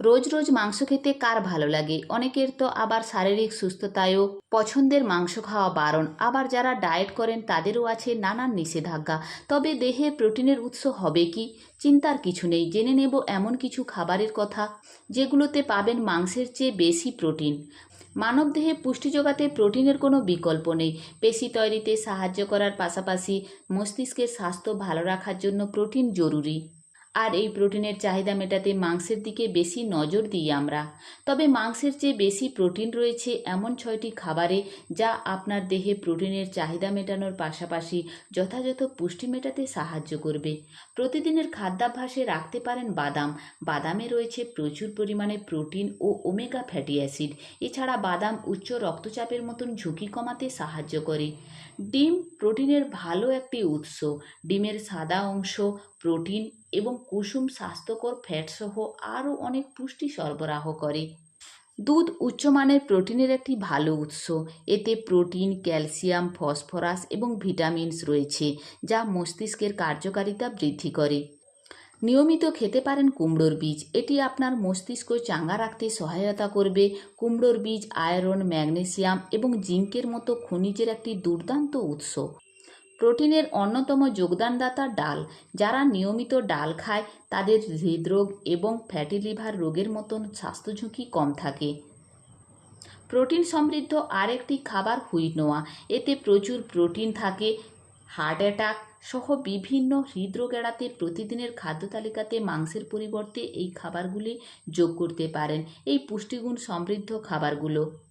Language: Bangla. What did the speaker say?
রোজ রোজ মাংস খেতে কার ভালো লাগে? অনেকের তো আবার শারীরিক সুস্থতায়ও পছন্দের মাংস খাওয়া বারণ। আবার যারা ডায়েট করেন তাদেরও আছে নানান নিষেধাজ্ঞা। তবে দেহে প্রোটিনের উৎস হবে কি? চিন্তার কিছু নেই। জেনে নেব এমন কিছু খাবারের কথা যেগুলোতে পাবেন মাংসের চেয়ে বেশি প্রোটিন। মানবদেহে পুষ্টি যোগাতে প্রোটিনের কোনো বিকল্প নেই। পেশি তৈরিতে সাহায্য করার পাশাপাশি মস্তিষ্কের স্বাস্থ্য ভালো রাখার জন্য প্রোটিন জরুরি। আর এই প্রোটিনের চাহিদা মেটাতে মাংসের দিকে বেশি নজর দিই আমরা। তবে মাংসের চেয়ে বেশি প্রোটিন রয়েছে এমন ছয়টি খাবারে যা আপনার দেহে প্রোটিনের চাহিদা মেটানোর পাশাপাশি যথাযথ পুষ্টি মেটাতে সাহায্য করবে। প্রতিদিনের খাদ্যাভ্যাসে রাখতে পারেন বাদাম। বাদামে রয়েছে প্রচুর পরিমাণে প্রোটিন ও ওমেগা ফ্যাটি অ্যাসিড। এছাড়া বাদাম উচ্চ রক্তচাপের মতন ঝুঁকি কমাতে সাহায্য করে। ডিম প্রোটিনের ভালো একটি উৎস। ডিমের সাদা অংশ, প্রোটিন এবং কুসুম স্বাস্থ্যকর ফ্যাটসহ আরও অনেক পুষ্টি সরবরাহ করে। দুধ উচ্চমানের প্রোটিনের একটি ভালো উৎস। এতে প্রোটিন, ক্যালসিয়াম, ফসফরাস এবং ভিটামিনস রয়েছে, যা মস্তিষ্কের কার্যকারিতা বৃদ্ধি করে। নিয়মিত খেতে পারেন কুমড়োর বীজ। এটি আপনার মস্তিষ্ক চাঙ্গা রাখতে সহায়তা করবে। কুমড়োর বীজ আয়রন, ম্যাগনেসিয়াম এবং জিঙ্কের মতো খনিজের একটি দুর্দান্ত উৎস। প্রোটিনের অন্যতম যোগদানদাতা ডাল, যারা নিয়মিত ডাল খায়, তাদের হৃদরোগ এবং ফ্যাটি লিভার রোগের মতন স্বাস্থ্য ঝুঁকি কম থাকে। প্রোটিন সমৃদ্ধ আরেকটি খাবার হুইনোয়া, এতে প্রচুর প্রোটিন থাকে, হার্ট অ্যাটাক সহ বিভিন্ন হৃদরোগ এড়াতে প্রতিদিনের খাদ্য তালিকাতে মাংসের পরিবর্তে এই খাবারগুলি যোগ করতে পারেন। এই পুষ্টিগুণ সমৃদ্ধ খাবারগুলো।